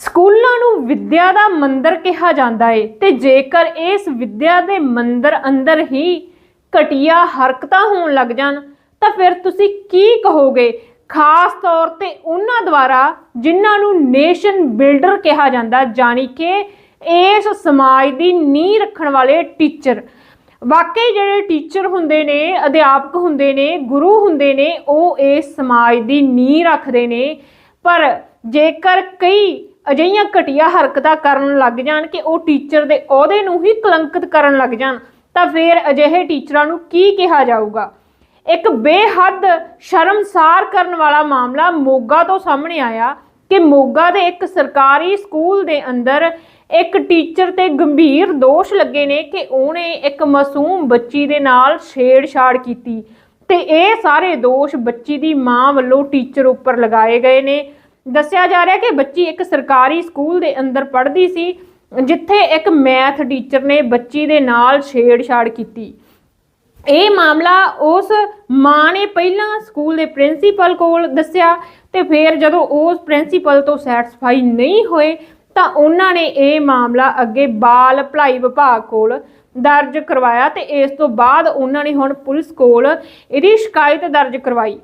ਸਕੂਲਾਂ ਨੂੰ ਵਿੱਦਿਆ ਦਾ ਮੰਦਰ ਕਿਹਾ ਜਾਂਦਾ ਏ ਤੇ ਜੇਕਰ ਇਸ ਵਿੱਦਿਆ ਦੇ ਮੰਦਰ ਅੰਦਰ ਹੀ ਘਟੀਆ ਹਰਕਤਾਂ ਹੋਣ ਲੱਗ ਜਾਣ, ਤਾਂ ਫਿਰ ਤੁਸੀਂ ਕੀ ਕਹੋਗੇ? ਖਾਸ ਤੌਰ ਤੇ ਉਹਨਾਂ ਦੁਆਰਾ ਜਿਨ੍ਹਾਂ ਨੂੰ ਨੇਸ਼ਨ ਬਿਲਡਰ ਕਿਹਾ ਜਾਂਦਾ, ਜਾਣੀ ਕਿ ਇਸ ਸਮਾਜ ਦੀ ਨੀਂਹ ਰੱਖਣ ਵਾਲੇ ਟੀਚਰ। ਵਾਕਈ ਜਿਹੜੇ ਟੀਚਰ ਹੁੰਦੇ ਨੇ, ਅਧਿਆਪਕ ਹੁੰਦੇ ਨੇ, ਗੁਰੂ ਹੁੰਦੇ ਨੇ, ਉਹ ਇਸ ਸਮਾਜ ਦੀ ਨੀਂਹ ਰੱਖਦੇ ਨੇ। ਪਰ ਜੇਕਰ ਕਈ ਅਜਿਹੀਆਂ ਘਟੀਆ ਹਰਕਤਾਂ ਕਰਨ ਲੱਗ ਜਾਣ ਕਿ ਉਹ ਟੀਚਰ ਦੇ ਅਹੁਦੇ ਨੂੰ ਹੀ ਕਲੰਕਿਤ ਕਰਨ ਲੱਗ ਜਾਣ, ਤਾਂ ਫਿਰ ਅਜਿਹੇ ਟੀਚਰਾਂ ਨੂੰ ਕੀ ਕਿਹਾ ਜਾਊਗਾ? ਇੱਕ ਬੇਹੱਦ ਸ਼ਰਮਸਾਰ ਕਰਨ ਵਾਲਾ ਮਾਮਲਾ ਮੋਗਾ ਤੋਂ ਸਾਹਮਣੇ ਆਇਆ ਕਿ ਮੋਗਾ ਦੇ ਇੱਕ ਸਰਕਾਰੀ ਸਕੂਲ ਦੇ ਅੰਦਰ ਇੱਕ ਟੀਚਰ ਤੇ ਗੰਭੀਰ ਦੋਸ਼ ਲੱਗੇ ਨੇ ਕਿ ਉਹਨੇ ਇੱਕ ਮਾਸੂਮ ਬੱਚੀ ਦੇ ਨਾਲ ਛੇੜਛਾੜ ਕੀਤੀ ਤੇ ਇਹ ਸਾਰੇ ਦੋਸ਼ ਬੱਚੀ ਦੀ ਮਾਂ ਵੱਲੋਂ ਟੀਚਰ ਉੱਪਰ ਲਗਾਏ ਗਏ ਨੇ। ਦੱਸਿਆ ਜਾ ਰਿਹਾ ਕਿ ਬੱਚੀ ਇੱਕ ਸਰਕਾਰੀ ਸਕੂਲ ਦੇ ਅੰਦਰ ਪੜ੍ਹਦੀ ਸੀ, ਜਿੱਥੇ ਇੱਕ ਮੈਥ ਟੀਚਰ ਨੇ ਬੱਚੀ ਦੇ ਨਾਲ ਛੇੜਛਾੜ ਕੀਤੀ। ਇਹ ਮਾਮਲਾ ਉਸ ਮਾਂ ਨੇ ਪਹਿਲਾਂ ਸਕੂਲ ਦੇ ਪ੍ਰਿੰਸੀਪਲ ਕੋਲ ਦੱਸਿਆ ਤੇ ਫਿਰ ਜਦੋਂ ਉਸ ਪ੍ਰਿੰਸੀਪਲ ਤੋਂ ਸੈਟੀਸਫਾਈ ਨਹੀਂ ਹੋਏ, ਤਾਂ ਉਹਨਾਂ ਨੇ ਇਹ ਮਾਮਲਾ ਅੱਗੇ ਬਾਲ ਭਲਾਈ ਵਿਭਾਗ ਕੋਲ ਦਰਜ ਕਰਵਾਇਆ ਤੇ ਇਸ ਤੋਂ ਬਾਅਦ ਉਹਨਾਂ ਨੇ ਹੁਣ ਪੁਲਿਸ ਕੋਲ ਇਹਦੀ ਸ਼ਿਕਾਇਤ ਦਰਜ ਕਰਵਾਈ।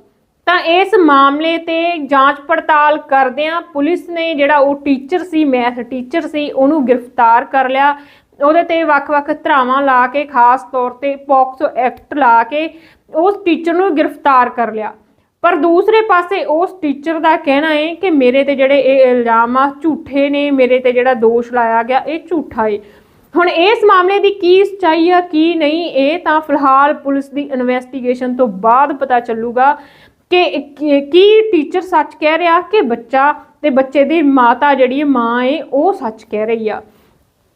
ਤਾਂ ਇਸ ਮਾਮਲੇ ਤੇ ਜਾਂਚ ਪੜਤਾਲ ਕਰਦਿਆਂ ਪੁਲਿਸ ਨੇ ਜਿਹੜਾ ਉਹ ਟੀਚਰ ਸੀ, ਮੈਥ ਟੀਚਰ ਸੀ, ਉਹਨੂੰ ਗ੍ਰਿਫਤਾਰ ਕਰ ਲਿਆ। ਉਹਦੇ ਤੇ ਵੱਖ-ਵੱਖ ਧਰਾਵਾਂ ਲਾ ਕੇ, ਖਾਸ ਤੌਰ ਤੇ ਪੌਕਸੋ ਐਕਟ ਲਾ ਕੇ ਉਸ ਟੀਚਰ ਨੂੰ ਗ੍ਰਿਫਤਾਰ ਕਰ ਲਿਆ। ਪਰ ਦੂਸਰੇ ਪਾਸੇ ਉਸ ਟੀਚਰ ਦਾ ਕਹਿਣਾ ਹੈ ਕਿ ਮੇਰੇ ਤੇ ਜਿਹੜੇ ਇਹ ਇਲਜ਼ਾਮ ਆ, ਝੂਠੇ ਨੇ, ਮੇਰੇ ਤੇ ਜਿਹੜਾ ਦੋਸ਼ ਲਾਇਆ ਗਿਆ, ਇਹ ਝੂਠਾ ਹੈ ਹੁਣ ਇਸ ਮਾਮਲੇ ਦੀ ਕੀ ਸਚਾਈ ਆ, ਕੀ ਨਹੀਂ, ਇਹ ਤਾਂ ਫਿਲਹਾਲ ਪੁਲਿਸ ਦੀ ਇਨਵੈਸਟੀਗੇਸ਼ਨ ਤੋਂ ਬਾਅਦ ਪਤਾ ਚੱਲੂਗਾ। ਕਿ ਕੀ ਕੀ ਟੀਚਰ ਸੱਚ ਕਹਿ ਰਿਹਾ ਕਿ ਬੱਚਾ ਤੇ ਬੱਚੇ ਦੀ ਮਾਤਾ ਜਿਹੜੀ ਮਾਂ ਏ, ਉਹ ਸੱਚ ਕਹਿ ਰਹੀ ਆ?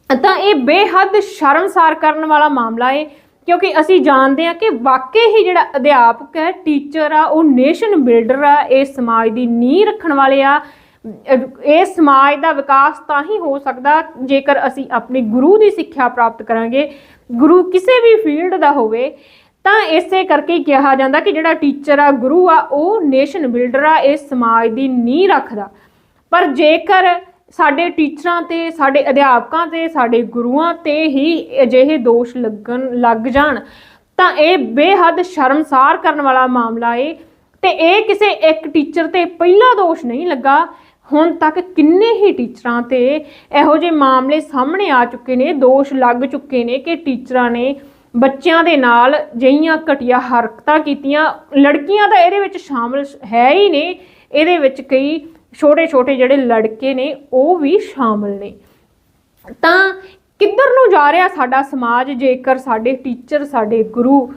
ਤਾਂ ਇਹ ਬੇਹੱਦ ਸ਼ਰਮਸਾਰ ਕਰਨ ਵਾਲਾ ਮਾਮਲਾ ਹੈ ਕਿਉਂਕਿ ਅਸੀਂ ਜਾਣਦੇ ਹਾਂ ਕਿ ਵਾਕਈ ਹੀ ਜਿਹੜਾ ਅਧਿਆਪਕ ਹੈ ਟੀਚਰ ਆ, ਉਹ ਨੇਸ਼ਨ ਬਿਲਡਰ ਆ, ਇਹ ਸਮਾਜ ਦੀ ਨੀਂਹ ਰੱਖਣ ਵਾਲੇ ਆ। ਇਹ ਸਮਾਜ ਦਾ ਵਿਕਾਸ ਤਾਂ ਹੀ ਹੋ ਸਕਦਾ ਜੇਕਰ ਅਸੀਂ ਆਪਣੇ ਗੁਰੂ ਦੀ ਸਿੱਖਿਆ ਪ੍ਰਾਪਤ ਕਰਾਂਗੇ। ਗੁਰੂ ਕਿਸੇ ਵੀ ਫੀਲਡ ਦਾ ਹੋਵੇ ਤਾਂ ਇਸੇ ਕਰਕੇ ਹੀ ਕਿਹਾ ਜਾਂਦਾ ਕਿ ਜਿਹੜਾ ਟੀਚਰ ਆ, ਗੁਰੂ ਆ, ਉਹ ਨੇਸ਼ਨ ਬਿਲਡਰ ਆ, ਇਹ ਸਮਾਜ ਦੀ ਨੀਂਹ ਰੱਖਦਾ। ਪਰ ਜੇਕਰ ਸਾਡੇ ਟੀਚਰਾਂ ਤੇ, ਸਾਡੇ ਅਧਿਆਪਕਾਂ ਤੇ, ਸਾਡੇ ਗੁਰੂਆਂ ਤੇ ਹੀ ਅਜਿਹੇ ਦੋਸ਼ ਲੱਗਣ, ਲੱਗ ਜਾਣ, ਤਾਂ ਇਹ ਬੇਹੱਦ ਸ਼ਰਮਸਾਰ ਕਰਨ ਵਾਲਾ ਮਾਮਲਾ ਏ। ਤੇ ਇਹ ਕਿਸੇ ਇੱਕ ਟੀਚਰ ਤੇ ਪਹਿਲਾ ਦੋਸ਼ ਨਹੀਂ ਲੱਗਾ। ਹੁਣ ਤੱਕ ਕਿੰਨੇ ਹੀ ਟੀਚਰਾਂ ਤੇ ਇਹੋ ਜਿਹੇ ਮਾਮਲੇ ਸਾਹਮਣੇ ਆ ਚੁੱਕੇ ਨੇ, ਦੋਸ਼ ਲੱਗ ਚੁੱਕੇ ਨੇ ਕਿ ਟੀਚਰਾਂ ਨੇ ਬੱਚਿਆਂ ਦੇ ਨਾਲ ਜਿਹੀਆਂ ਘਟੀਆ ਹਰਕਤਾਂ ਕੀਤੀਆਂ, ਲੜਕੀਆਂ ਤਾਂ ਇਹਦੇ ਵਿੱਚ ਸ਼ਾਮਲ ਹੈ ਹੀ ਨੇ ਇਹਦੇ ਵਿੱਚ ਕਈ ਛੋਟੇ ਛੋਟੇ ਜਿਹੜੇ ਲੜਕੇ ਨੇ, ਉਹ ਵੀ ਸ਼ਾਮਲ ਨੇ। ਤਾਂ ਕਿੱਧਰ ਨੂੰ ਜਾ ਰਿਹਾ ਸਾਡਾ ਸਮਾਜ ਜੇਕਰ ਸਾਡੇ ਟੀਚਰ, ਸਾਡੇ ਗੁਰੂ,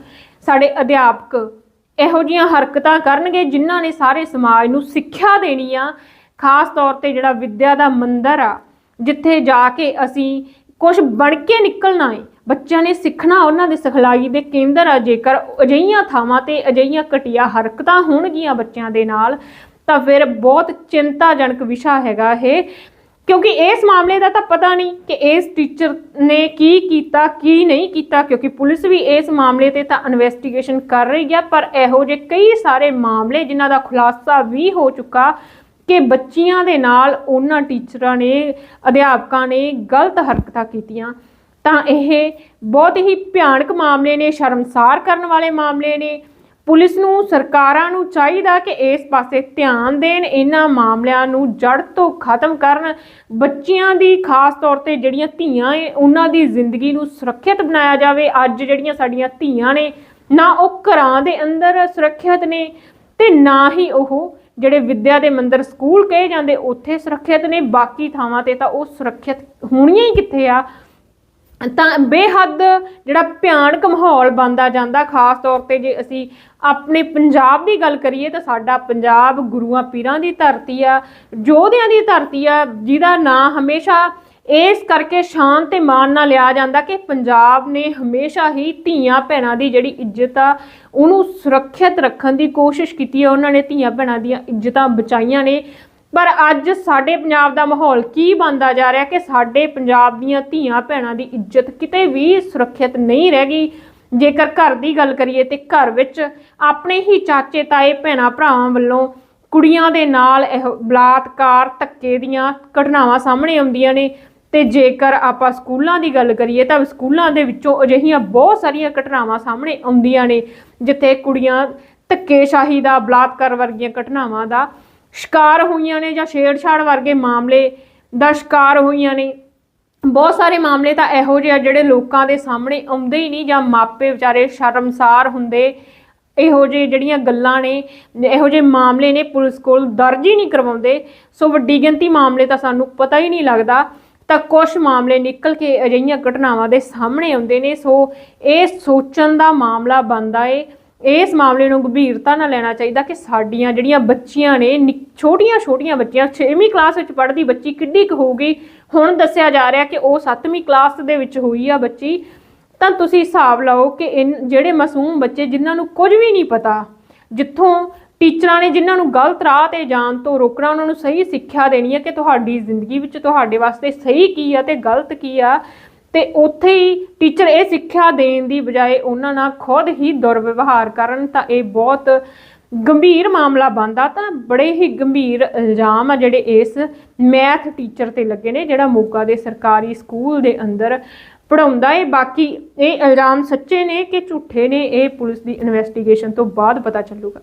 ਸਾਡੇ ਅਧਿਆਪਕ ਇਹੋ ਜੀਆਂ ਹਰਕਤਾਂ ਕਰਨਗੇ ਜਿਨ੍ਹਾਂ ਨੇ ਸਾਰੇ ਸਮਾਜ ਨੂੰ ਸਿੱਖਿਆ ਦੇਣੀ ਆ ਖਾਸ ਤੌਰ ਤੇ ਜਿਹੜਾ ਵਿੱਦਿਆ ਦਾ ਮੰਦਰ ਆ, ਜਿੱਥੇ ਜਾ ਕੇ ਅਸੀਂ ਕੁਝ ਬਣ ਕੇ ਨਿਕਲਣਾ ਹੈ ਬੱਚਿਆਂ ਨੇ ਸਿੱਖਣਾ ਉਹਨਾਂ ਦੇ ਸਿਖਲਾਈ ਦੇ ਕੇਂਦਰ ਆ, ਜੇਕਰ ਅਜਿਹੀਆਂ ਥਾਵਾਂ ਤੇ ਅਜਿਹੀਆਂ ਘਟੀਆ ਹਰਕਤਾਂ ਹੋਣਗੀਆਂ ਬੱਚਿਆਂ ਦੇ ਨਾਲ, ਤਾਂ ਫਿਰ ਬਹੁਤ ਚਿੰਤਾਜਨਕ ਵਿਸ਼ਾ ਹੈਗਾ ਇਹ। ਕਿਉਂਕਿ ਇਸ ਮਾਮਲੇ ਦਾ ਤਾਂ ਪਤਾ ਨਹੀਂ ਕਿ ਇਸ ਟੀਚਰ ਨੇ ਕੀ ਕੀਤਾ, ਕੀ ਨਹੀਂ ਕੀਤਾ, ਕਿਉਂਕਿ ਪੁਲਿਸ ਵੀ ਇਸ ਮਾਮਲੇ ਤੇ ਤਾਂ ਇਨਵੈਸਟੀਗੇਸ਼ਨ ਕਰ ਰਹੀ ਹੈ ਪਰ ਇਹੋ ਜਿਹੇ ਕਈ ਸਾਰੇ ਮਾਮਲੇ ਜਿਨ੍ਹਾਂ ਦਾ ਖੁਲਾਸਾ ਵੀ ਹੋ ਚੁੱਕਾ ਕਿ ਬੱਚੀਆਂ ਦੇ ਨਾਲ ਉਹਨਾਂ ਟੀਚਰਾਂ ਨੇ, ਅਧਿਆਪਕਾਂ ਨੇ ਗਲਤ ਹਰਕਤਾਂ ਕੀਤੀਆਂ। ਤਾਂ ਇਹ ਬਹੁਤ ਹੀ ਭਿਆਨਕ ਮਾਮਲੇ ਨੇ, ਸ਼ਰਮਸਾਰ ਕਰਨ ਵਾਲੇ ਮਾਮਲੇ ਨੇ। ਪੁਲਿਸ ਨੂੰ, ਸਰਕਾਰਾਂ ਨੂੰ ਚਾਹੀਦਾ ਕਿ ਇਸ ਪਾਸੇ ਧਿਆਨ ਦੇਣ, ਇਹਨਾਂ ਮਾਮਲਿਆਂ ਨੂੰ ਜੜ ਤੋਂ ਖਤਮ ਕਰਨ। ਬੱਚਿਆਂ ਦੀ ਖਾਸ ਤੌਰ ਤੇ ਜਿਹੜੀਆਂ ਧੀਆਂ ਏ, ਉਹਨਾਂ ਦੀ ਜ਼ਿੰਦਗੀ ਨੂੰ ਸੁਰੱਖਿਅਤ ਬਣਾਇਆ ਜਾਵੇ। ਅੱਜ ਜਿਹੜੀਆਂ ਸਾਡੀਆਂ ਧੀਆਂ ਨੇ, ਨਾ ਉਹ ਘਰਾਂ ਦੇ ਅੰਦਰ ਸੁਰੱਖਿਅਤ ਨੇ ਤੇ ਨਾ ਹੀ ਉਹ ਜਿਹੜੇ ਵਿੱਦਿਆ ਦੇ ਮੰਦਰ ਸਕੂਲ ਕਹੇ ਜਾਂਦੇ, ਉੱਥੇ ਸੁਰੱਖਿਅਤ ਨੇ। ਬਾਕੀ ਥਾਵਾਂ ਤੇ ਤਾਂ ਉਹ ਸੁਰੱਖਿਅਤ ਹੋਣੀਆਂ ਹੀ ਕਿੱਥੇ ਆ? ਤਾਂ ਬੇਹੱਦ ਜਿਹੜਾ ਭਿਆਨਕ ਮਾਹੌਲ ਬਣਦਾ ਜਾਂਦਾ, ਖਾਸ ਤੌਰ ਤੇ ਜੇ ਅਸੀਂ ਆਪਣੇ ਪੰਜਾਬ ਦੀ ਗੱਲ ਕਰੀਏ ਤਾਂ ਸਾਡਾ ਪੰਜਾਬ ਗੁਰੂਆਂ ਪੀਰਾਂ ਦੀ ਧਰਤੀ ਆ, ਯੋਧਿਆਂ ਦੀ ਧਰਤੀ ਆ, ਜਿਹਦਾ ਨਾਂ ਹਮੇਸ਼ਾ ਇਸ ਕਰਕੇ ਸ਼ਾਨ ਤੇ ਮਾਣ ਨਾਲ ਲਿਆ ਜਾਂਦਾ ਕਿ ਪੰਜਾਬ ਨੇ ਹਮੇਸ਼ਾ ਹੀ ਧੀਆਂ ਭੈਣਾਂ ਦੀ ਜਿਹੜੀ ਇੱਜ਼ਤ ਆ, ਉਹਨੂੰ ਸੁਰੱਖਿਅਤ ਰੱਖਣ ਦੀ ਕੋਸ਼ਿਸ਼ ਕੀਤੀ ਆ। ਉਹਨਾਂ ਨੇ ਧੀਆਂ ਭੈਣਾਂ ਦੀਆਂ ਇੱਜ਼ਤਾਂ ਬਚਾਈਆਂ ਨੇ। ਪਰ ਅੱਜ ਸਾਡੇ ਪੰਜਾਬ ਦਾ ਮਾਹੌਲ ਕੀ ਬਣਦਾ ਜਾ ਰਿਹਾ ਕਿ ਸਾਡੇ ਪੰਜਾਬ ਦੀਆਂ ਧੀਆਂ ਭੈਣਾਂ ਦੀ ਇੱਜ਼ਤ ਕਿਤੇ ਵੀ ਸੁਰੱਖਿਅਤ ਨਹੀਂ ਰਹਿ ਗਈ। ਜੇਕਰ ਘਰ ਦੀ ਗੱਲ ਕਰੀਏ ਤੇ ਘਰ ਵਿੱਚ ਆਪਣੇ ਹੀ ਚਾਚੇ, ਤਾਏ, ਭੈਣਾਂ, ਭਰਾਵਾਂ ਵੱਲੋਂ ਕੁੜੀਆਂ ਦੇ ਨਾਲ ਇਹ ਬਲਾਤਕਾਰ, ਧੱਕੇ ਦੀਆਂ ਘਟਨਾਵਾਂ ਸਾਹਮਣੇ ਆਉਂਦੀਆਂ ਨੇ ਤੇ ਜੇਕਰ ਆਪਾਂ ਸਕੂਲਾਂ ਦੀ ਗੱਲ ਕਰੀਏ ਤਾਂ ਸਕੂਲਾਂ ਦੇ ਵਿੱਚੋਂ ਅਜਿਹੀਆਂ ਬਹੁਤ ਸਾਰੀਆਂ ਘਟਨਾਵਾਂ ਸਾਹਮਣੇ ਆਉਂਦੀਆਂ ਨੇ, ਜਿੱਥੇ ਕੁੜੀਆਂ ਧੱਕੇਸ਼ਾਹੀ ਦਾ, ਬਲਾਤਕਾਰ ਵਰਗੀਆਂ ਘਟਨਾਵਾਂ ਦਾ ਸ਼ਿਕਾਰ ਹੋਈਆਂ ਨੇ ਜਾਂ ਛੇੜਛਾੜ ਵਰਗੇ ਮਾਮਲੇ ਦਾ ਸ਼ਿਕਾਰ ਹੋਈਆਂ ਨੇ। ਬਹੁਤ ਸਾਰੇ ਮਾਮਲੇ ਤਾਂ ਇਹੋ ਜਿਹੇ ਆ ਜਿਹੜੇ ਲੋਕਾਂ ਦੇ ਸਾਹਮਣੇ ਆਉਂਦੇ ਹੀ ਨਹੀਂ ਜਾਂ ਮਾਪੇ ਵਿਚਾਰੇ ਸ਼ਰਮਸਾਰ ਹੁੰਦੇ। ਇਹੋ ਜਿਹੇ ਜਿਹੜੀਆਂ ਗੱਲਾਂ ਨੇ, ਇਹੋ ਜਿਹੇ ਮਾਮਲੇ ਨੇ ਪੁਲਿਸ ਕੋਲ ਦਰਜ ਹੀ ਨਹੀਂ ਕਰਵਾਉਂਦੇ। ਸੋ ਵੱਡੀ ਗਿਣਤੀ ਮਾਮਲੇ ਤਾਂ ਸਾਨੂੰ ਪਤਾ ਹੀ ਨਹੀਂ ਲੱਗਦਾ। ਤਾਂ ਕੁਝ ਮਾਮਲੇ ਨਿਕਲ ਕੇ ਅਜਿਹੀਆਂ ਘਟਨਾਵਾਂ ਦੇ ਸਾਹਮਣੇ ਆਉਂਦੇ ਨੇ। ਸੋ ਇਹ ਸੋਚਣ ਦਾ ਮਾਮਲਾ ਬਣਦਾ ਏ। ਇਸ ਮਾਮਲੇ ਨੂੰ ਗੰਭੀਰਤਾ ਨਾਲ ਲੈਣਾ ਚਾਹੀਦਾ ਕਿ ਸਾਡੀਆਂ ਜਿਹੜੀਆਂ ਬੱਚੀਆਂ ਨੇ ਛੋਟੀਆਂ ਛੋਟੀਆਂ ਬੱਚੀਆਂ 6ਵੀਂ ਕਲਾਸ ਵਿੱਚ ਪੜ੍ਹਦੀ ਬੱਚੀ ਕਿੱਡੀ ਕੁ ਹੋਊਗੀ? ਹੁਣ ਦੱਸਿਆ ਜਾ ਰਿਹਾ ਕਿ ਉਹ 7ਵੀਂ ਕਲਾਸ ਦੇ ਵਿੱਚ ਹੋਈ ਆ ਬੱਚੀ। ਤਾਂ ਤੁਸੀਂ ਹਿਸਾਬ ਲਾਓ ਕਿ ਇਨ, ਜਿਹੜੇ ਮਾਸੂਮ ਬੱਚੇ ਜਿਨ੍ਹਾਂ ਨੂੰ ਕੁਝ ਵੀ ਨਹੀਂ ਪਤਾ, ਜਿੱਥੋਂ ਟੀਚਰਾਂ ਨੇ ਜਿਨ੍ਹਾਂ ਨੂੰ ਗਲਤ ਰਾਹ ਤੇ ਜਾਣ ਤੋਂ ਰੋਕਣਾ, ਉਹਨਾਂ ਨੂੰ ਸਹੀ ਸਿੱਖਿਆ ਦੇਣੀ ਹੈ ਕਿ ਤੁਹਾਡੀ ਜ਼ਿੰਦਗੀ ਵਿੱਚ ਤੁਹਾਡੇ ਵਾਸਤੇ ਸਹੀ ਕੀ ਆ ਤੇ ਗਲਤ ਕੀ ਆ ਤੇ ਉੱਥੇ ਹੀ ਟੀਚਰ ਇਹ ਸਿੱਖਿਆ ਦੇਣ ਦੀ ਬਜਾਏ ਉਹਨਾਂ ਨਾਲ ਖੁਦ ਹੀ ਦੁਰਵਿਵਹਾਰ ਕਰਨ ਤਾਂ ਇਹ ਬਹੁਤ ਗੰਭੀਰ ਮਾਮਲਾ ਬਣਦਾ ਤਾਂ ਬੜੇ ਹੀ ਗੰਭੀਰ ਇਲਜ਼ਾਮ ਆ ਜਿਹੜੇ ਇਸ ਮੈਥ ਟੀਚਰ ਤੇ ਲੱਗੇ ਨੇ, ਜਿਹੜਾ ਮੋਗਾ ਦੇ ਸਰਕਾਰੀ ਸਕੂਲ ਦੇ ਅੰਦਰ ਪੜਾਉਂਦਾ ਏ। ਬਾਕੀ ਇਹ ਇਲਜ਼ਾਮ ਸੱਚੇ ਨੇ ਕਿ ਝੂਠੇ ਨੇ, ਇਹ ਪੁਲਿਸ ਦੀ ਇਨਵੈਸਟੀਗੇਸ਼ਨ ਤੋਂ ਬਾਅਦ ਪਤਾ ਚੱਲੂਗਾ।